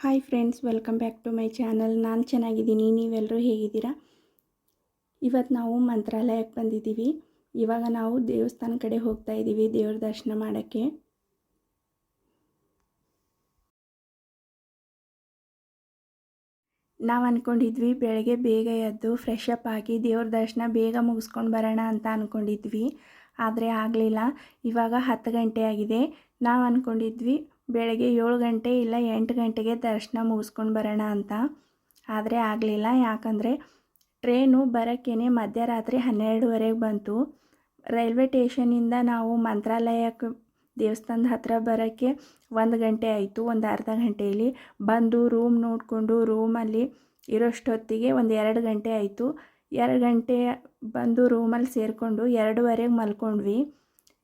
Hi friends welcome back to my channel ನಾನು ಚೆನ್ನಾಗಿದ್ದೀನಿ. ನೀವೆಲ್ಲರೂ ಹೇಗಿದ್ದೀರಾ? ಇವತ್ತು ನಾವು ಮಂತ್ರಾಲಯಕ್ಕೆ ಬಂದಿದ್ದೀವಿ. ಇವಾಗ ನಾವು ದೇವಸ್ಥಾನ ಕಡೆ ಹೋಗ್ತಾ ಇದ್ದೀವಿ ದೇವ್ರ ದರ್ಶನ ಮಾಡೋಕ್ಕೆ. ನಾವು ಅಂದ್ಕೊಂಡಿದ್ವಿ ಬೆಳಗ್ಗೆ ಬೇಗ ಎದ್ದು ಫ್ರೆಶ್ ಅಪ್ ಆಗಿ ದೇವ್ರ ದರ್ಶನ ಬೇಗ ಮುಗಿಸ್ಕೊಂಡು ಬರೋಣ ಅಂತ ಅಂದ್ಕೊಂಡಿದ್ವಿ ಆದರೆ ಆಗಲಿಲ್ಲ. ಇವಾಗ ಹತ್ತು ಗಂಟೆ ಆಗಿದೆ. ನಾವು ಅಂದ್ಕೊಂಡಿದ್ವಿ ಬೆಳಗ್ಗೆ ಏಳು ಗಂಟೆ ಇಲ್ಲ ಎಂಟು ಗಂಟೆಗೆ ದರ್ಶನ ಮುಗಿಸ್ಕೊಂಡು ಬರೋಣ ಅಂತ. ಆದರೆ ಆಗಲಿಲ್ಲ. ಯಾಕಂದರೆ ಟ್ರೇನು ಬರೋಕ್ಕೇ ಮಧ್ಯರಾತ್ರಿ ಹನ್ನೆರಡುವರೆಗೆ ಬಂತು. ರೈಲ್ವೆ ಟೇಷನಿಂದ ನಾವು ಮಂತ್ರಾಲಯಕ್ಕೆ, ದೇವಸ್ಥಾನದ ಹತ್ರ ಬರೋಕ್ಕೆ ಒಂದು ಗಂಟೆ ಆಯಿತು, ಒಂದು ಅರ್ಧ ಗಂಟೆಯಲ್ಲಿ ಬಂದು ರೂಮ್ ನೋಡಿಕೊಂಡು ರೂಮಲ್ಲಿ ಇರೋಷ್ಟೊತ್ತಿಗೆ ಒಂದು ಎರಡು ಗಂಟೆ ಆಯಿತು. ಎರಡು ಗಂಟೆ ಬಂದು ರೂಮಲ್ಲಿ ಸೇರಿಕೊಂಡು ಎರಡೂವರೆಗೆ ಮಲ್ಕೊಂಡ್ವಿ.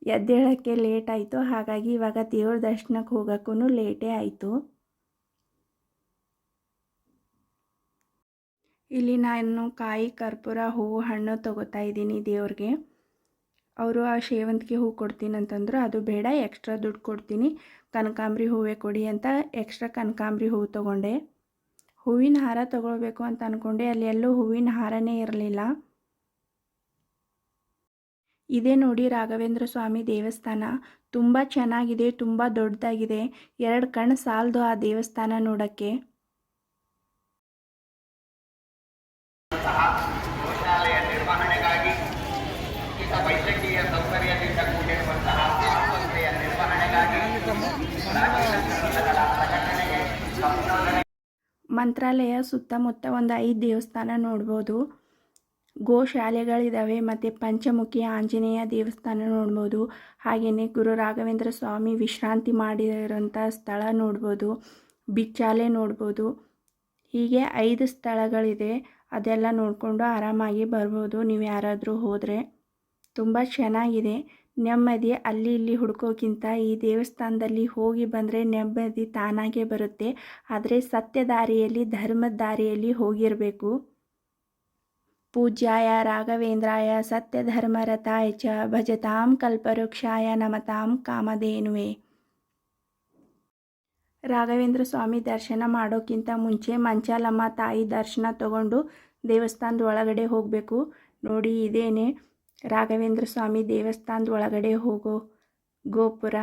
ಎದ್ದೇಳೋಕ್ಕೆ ಲೇಟ್ ಆಯಿತು. ಹಾಗಾಗಿ ಇವಾಗ ದೇವ್ರ ದರ್ಶನಕ್ಕೆ ಹೋಗೋಕ್ಕೂ ಲೇಟೇ ಆಯಿತು. ಇಲ್ಲಿ ನಾನು ಕಾಯಿ, ಕರ್ಪೂರ, ಹೂವು, ಹಣ್ಣು ತೊಗೋತಾ ಇದ್ದೀನಿ ದೇವ್ರಿಗೆ. ಅವರು ಆ ಸೇವಂತಿಗೆ ಹೂ ಕೊಡ್ತೀನಿ ಅಂತಂದ್ರು. ಅದು ಬೇಡ, ಎಕ್ಸ್ಟ್ರಾ ದುಡ್ಡು ಕೊಡ್ತೀನಿ. ಕನಕಾಂಬ್ರಿ ಹೂವೇ ಕೊಡಿ ಅಂತ ಎಕ್ಸ್ಟ್ರಾ ಕನಕಾಂಬ್ರಿ ಹೂವು ತೊಗೊಂಡೆ. ಹೂವಿನ ಹಾರ ತೊಗೊಳ್ಬೇಕು ಅಂತ ಅಂದ್ಕೊಂಡೆ ಅಲ್ಲಿ ಎಲ್ಲೂ ಹೂವಿನ ಹಾರನೇ ಇರಲಿಲ್ಲ. ಇದೇ ನೋಡಿ ರಾಘವೇಂದ್ರ ಸ್ವಾಮಿ ದೇವಸ್ಥಾನ. ತುಂಬ ಚೆನ್ನಾಗಿದೆ ತುಂಬ ದೊಡ್ಡದಾಗಿದೆ. ಎರಡು ಕಣ್ಣು ಸಾಲದು ಆ ದೇವಸ್ಥಾನ ನೋಡೋಕ್ಕೆ. ಮಂತ್ರಾಲಯ ಸುತ್ತಮುತ್ತ ಒಂದು ಐದು ದೇವಸ್ಥಾನ ನೋಡ್ಬೋದು. ಗೋಶಾಲೆಗಳಿದ್ದಾವೆ ಮತ್ತು ಪಂಚಮುಖಿ ಆಂಜನೇಯ ದೇವಸ್ಥಾನ ನೋಡ್ಬೋದು. ಹಾಗೆಯೇ ಗುರು ರಾಘವೇಂದ್ರ ಸ್ವಾಮಿ ವಿಶ್ರಾಂತಿ ಮಾಡಿರೋಂಥ ಸ್ಥಳ ನೋಡ್ಬೋದು. ಬಿಚ್ಚಾಲೆ ನೋಡ್ಬೋದು. ಹೀಗೆ ಐದು ಸ್ಥಳಗಳಿದೆ. ಅದೆಲ್ಲ ನೋಡಿಕೊಂಡು ಆರಾಮಾಗಿ ಬರ್ಬೋದು. ನೀವು ಯಾರಾದರೂ ಹೋದರೆ ತುಂಬ ಚೆನ್ನಾಗಿದೆ. ನೆಮ್ಮದಿ, ಅಲ್ಲಿ ಇಲ್ಲಿ ಹುಡ್ಕೋಕ್ಕಿಂತ ಈ ದೇವಸ್ಥಾನದಲ್ಲಿ ಹೋಗಿ ಬಂದರೆ ನೆಮ್ಮದಿ ತಾನಾಗೇ ಬರುತ್ತೆ. ಆದರೆ ಸತ್ಯ ದಾರಿಯಲ್ಲಿ ಧರ್ಮದ ದಾರಿಯಲ್ಲಿ ಹೋಗಿರಬೇಕು. ಪೂಜ್ಯಾಯ ರಾಘವೇಂದ್ರಾಯ ಸತ್ಯಧರ್ಮರತಾಯ ಚ ಭಜತಾಂ ಕಲ್ಪವೃಕ್ಷಾಯ ನಮತಾಂ ಕಾಮಧೇನುವೆ. ರಾಘವೇಂದ್ರ ಸ್ವಾಮಿ ದರ್ಶನ ಮಾಡೋಕ್ಕಿಂತ ಮುಂಚೆ ಮಂಚಾಲಮ್ಮ ತಾಯಿ ದರ್ಶನ ತಗೊಂಡು ದೇವಸ್ಥಾನದ ಒಳಗಡೆ ಹೋಗಬೇಕು. ನೋಡಿ ಇದೇನೆ ರಾಘವೇಂದ್ರ ಸ್ವಾಮಿ ದೇವಸ್ಥಾನದ ಒಳಗಡೆ ಹೋಗೋ ಗೋಪುರ.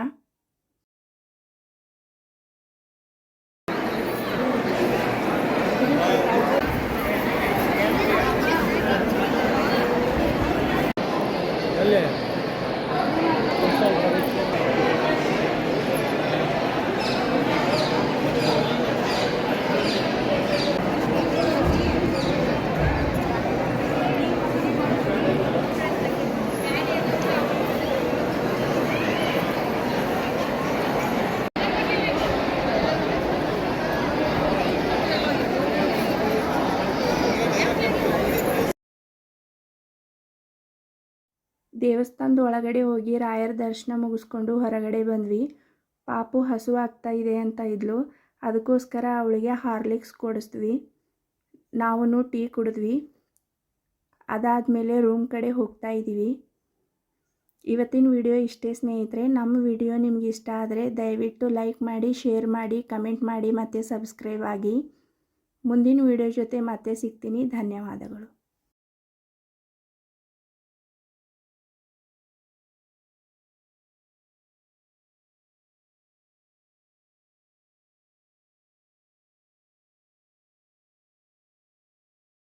ದೇವಸ್ಥಾನದ ಒಳಗಡೆ ಹೋಗಿ ರಾಯರ ದರ್ಶನ ಮುಗಿಸ್ಕೊಂಡು ಹೊರಗಡೆ ಬಂದ್ವಿ. ಪಾಪು ಹಸು ಆಗ್ತಾ ಇದೆ ಅಂತ ಇದ್ಲು. ಅದಕ್ಕೋಸ್ಕರ ಅವಳಿಗೆ ಹಾರ್ಲಿಕ್ಸ್ ಕೊಡಿಸ್ತೀವಿ ನಾವು ಟೀ ಕುಡಿದ್ವಿ. ಅದಾದಮೇಲೆ ರೂಮ್ ಕಡೆ ಹೋಗ್ತಾ ಇದ್ದೀವಿ. ಇವತ್ತಿನ ವಿಡಿಯೋ ಇಷ್ಟೇ ಸ್ನೇಹಿತರೆ. ನಮ್ಮ ವಿಡಿಯೋ ನಿಮ್ಗೆ ಇಷ್ಟ ಆದರೆ ದಯವಿಟ್ಟು ಲೈಕ್ ಮಾಡಿ, ಶೇರ್ ಮಾಡಿ, ಕಮೆಂಟ್ ಮಾಡಿ ಮತ್ತು ಸಬ್ಸ್ಕ್ರೈಬ್ ಆಗಿ. ಮುಂದಿನ ವಿಡಿಯೋ ಜೊತೆ ಮತ್ತೆ ಸಿಗ್ತೀನಿ. ಧನ್ಯವಾದಗಳು.